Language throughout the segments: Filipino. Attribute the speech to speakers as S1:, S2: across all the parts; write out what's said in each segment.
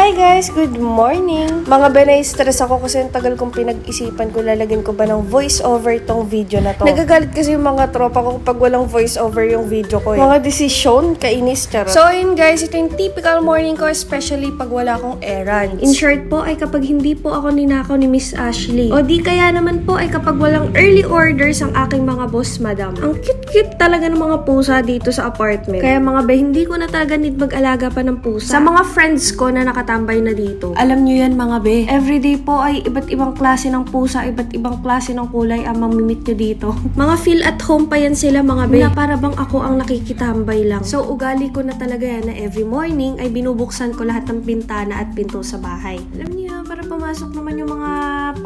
S1: Hi guys! Good morning! Mga benay, stress ako kasi ang tagal kong pinag-isipan ko lalagyan ko ba ng voice over tong video na to. Nagagalit kasi yung mga tropa ko kapag walang voice over yung video ko eh. Mga desisyon, kainis, charot. So ayun guys, ito yung typical morning ko especially pag wala akong errands. In short po ay kapag hindi po ako ninakaw ni Miss Ashley. O di kaya naman po ay kapag walang early orders ang aking mga boss madam. Ang cute-cute talaga ng mga pusa dito sa apartment. Kaya mga be, hindi ko na talaga need mag-alaga pa ng pusa. Sa mga friends ko na nakatambay na dito, alam nyo yan mga be, everyday po ay iba't ibang klase ng pusa, iba't ibang klase ng kulay ang mamimit nyo dito. mga feel at home pa yan sila mga be, na para bang ako ang nakikitambay lang. So ugali ko na talaga yan na every morning ay binubuksan ko lahat ng bintana at pinto sa bahay. Alam niyo para pumasok naman yung mga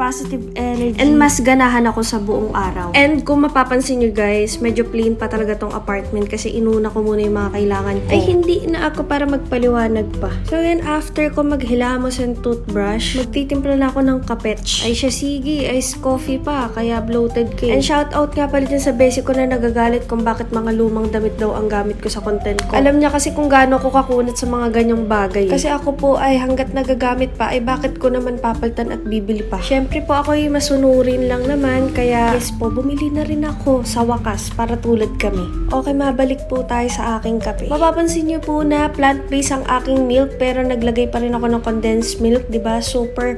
S1: positive energy. And mas ganahan ako sa buong araw. And kung mapapansin nyo guys, medyo plain pa talaga tong apartment kasi inuna ko muna yung mga kailangan ko. Ay hindi na ako para magpaliwanag pa. So yan, after ko maghilamos and toothbrush, magtitimpla na ako ng kapetch. Ay siya sige, ice coffee pa, kaya bloated cake. And shout out nga pala dyan sa basic ko na nagagalit kung bakit mga lumang damit daw ang gamit ko sa content ko. Alam niya kasi kung gaano ko kakunat sa mga ganyang bagay. Kasi ako po ay hanggat nagagamit pa, ay bakit ko naman papalitan at bibili pa. Siyempre po ako ay masunurin lang naman, kaya yes po, bumili na rin ako sa wakas para tulad kami. Okay, mabalik po tayo sa aking kape. Mapapansin niyo po na plant-based ang aking milk pero naglagay pa rin ako ng condensed milk, 'di ba? Super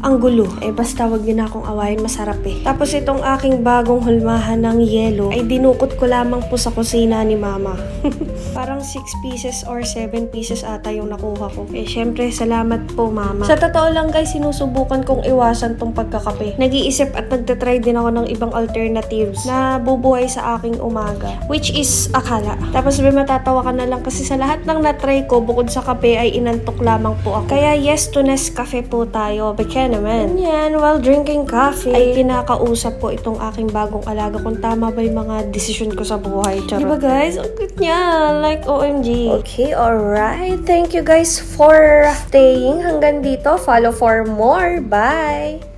S1: ang gulo. Eh, basta wag niyo na akong awayin, masarap eh. Tapos itong aking bagong hulmahan ng yelo ay dinukot ko lamang po sa kusina ni mama. Parang 6 pieces or 7 pieces ata yung nakuha ko. Eh, syempre, salamat po mama. Sa totoo lang guys, sinusubukan kong iwasan tong pagkakape. Nag-iisip at nagtatry din ako ng ibang alternatives na bubuhay sa aking umaga. Which is akala. Tapos may matatawa ka na lang kasi sa lahat ng natry ko, bukod sa kape ay inantok lamang po ako. Kaya yes to Nescafe po tayo. Baka naman. Yan, while drinking coffee, ay kinakausap ko itong aking bagong alaga kung tama ba yung mga desisyon ko sa buhay. Charot. Diba guys? Ang cute niya. Like, OMG. Okay, alright. Thank you guys for staying hanggang dito. Follow for more. Bye!